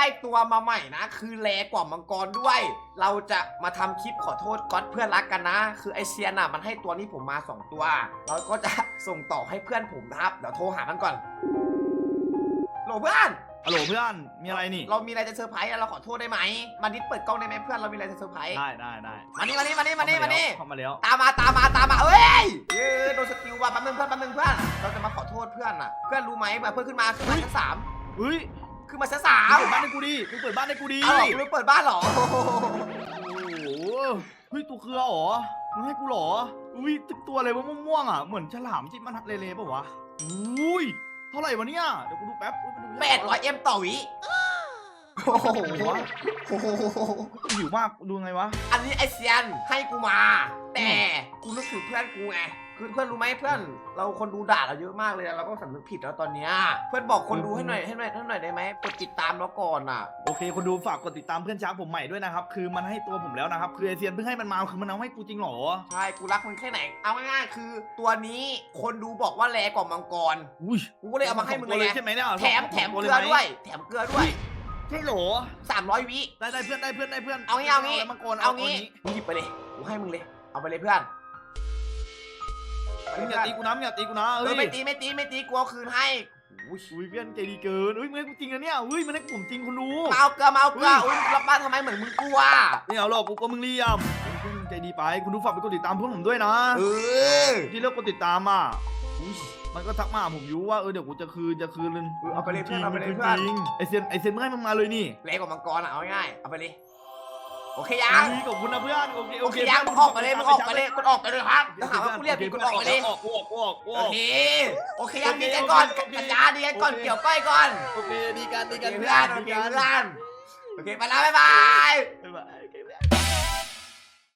ได้ตัวมาใหม่นะ คือแรกว่ามังกรด้วย เราจะมาทำคลิปขอโทษก๊อตเพื่อนรักกันนะ คือไอเซียนอะมันให้ตัวนี้ผมมาสองตัว เราก็จะส่งต่อให้เพื่อนผมนะครับ เดี๋ยวโทรหามันก่อนโหลเพื่อนฮัลโหลเพื่อน มีอะไรนี่ เรามีอะไรจะเซอร์ไพรส์อะเราขอโทษได้ไหมมาดิดเปิดกล้องได้ไหมเพื่อน เรามีอะไรจะเซอร์ไพรส์ ได้ได้ได้มานี่มานี่มานี่มานี่มานี่เข้ามาแล้ว ตามมาตามมาตามมาเอ้ยเย้โดนสกิลว่ะแป๊บนึงเพื่อนแป๊บนึงเพื่อน เราจะมาขอโทษเพื่อนอะเพื่อนรู้ไหมแบบเพื่อนขึ้นมาขึ้นมาชั้นสามเฮ้ยขึ้น มาชั้นสามึมงเปิดบ้านให้กูดิมึงเปิดบ้านให้กูดิเอาหรอคุณเปิดบ้านเหรอโอ้โหเฮ้ยตัวเครือเหรอมึงให้กูเหรอ อุ้ยตึกตัวอะไรวะม่วงๆอะ เหมือนฉลามที่มันเลเลป่ะวะ อุ้ย เท่าไหร่วะเนี่ย เดี๋ยวกูดูแป๊บอุ๊ยมันดูยากแปดร้อยเอ็มต่อวิ โอ้โหโอ้โหหิวมากดูไงวะ อันนี้ไอเซียนให้กูมา แต่กูนึกถึงเพื่อนกูไงคือเพื่อนรู้ไหมเพื่อนเราคนดูด่าเราเยอะมากเลยอะเราก็สำนึกผิดแล้วตอนเนี้ยเพื่อนบอกคนดูให้หน่อยให้หน่อยให้หน่อยได้ไหมกดติดตามเราก่อนอะโอเคคนดูฝากกดติดตามเพื่อนช้างผมใหม่ด้วยนะครับคือมันให้ตัวผมแล้วนะครับคือไอเซียนเพิ่งให้มันมาคือมันเอาให้กูจริงเหรอใช่กูรักมึงแค่ไหนเอาง่ายๆคือ ตัวนี้คนดูบอกว่าแรงกว่ามังกรอุ้ยกูก็เลยเอามาให้มึงเลยไงใช่ไหมเนี่ยแถมแถมสงเกตัลือไหมด้วย แถมเกลือด้วย ใช่เหรอ300วิ ได้ได้เพื่อนได้เพื่อนได้เพื่อนเอางี้เอางี้ะมังกรเอางี้นี้มึงหยิบไปเลย กูให้มึงเลย เอาไปเลยเพื่อนไปมึงเลอยย่าเพื่อนตีกูนะมึงอย่าตีกูนะเอเอ้อยไม่ตีไม่ตีไม่ตีกูเอาคืนให้อุ้ยอุ้ยเพื่อนใจดีเกินอุ้ยมึงให้กูจริงนะเนี่ยอุ้ยมันให้ผมจริงคุณรู้มาเอาเกลือมาเอาเกลืออุ้ยรับบ้านทำไมเหมือนมึงกลัวไม่เอาหรอกกูก็มึงเลี่ยมเพื่อนมึงใจดีไป คุณดูฝากไปกดติดตามเพื่อนผมด้วยนะ เออที่เลิกกดติดตามอะอุ๊ย มันก็ทักมาหาผมอยู่ว่าเออเดี๋ยวกูจะคืนจะคืนเลยเออเอาไปเลยเพื่อนเอาไปเลยคืนเพื่อนจริงไอเซนไอเซนมึงให้มันมาเลยนี่แรงกว่ามังกรอะเอาง่ายๆเอาไปเลยโอเคยังอุ้ยขอบคุณนะเพื่อนโอเคโอเคยังมึงออกไปเลยมึงออกไปเลยมึงออกไปเลยครับถ้าหาว่ากูเรียกผิดกูออกไปเลยออกกูออกกูออกกูโอออกเคโอเคยังดีกันก่อนกัญญาดีกันก่อนเกี่ยวก้อยก่อนโอเคดีกันโอดีเคกันเพื่อนโอเคเพื่อนโอเคไปแล้วบ๊ายบาย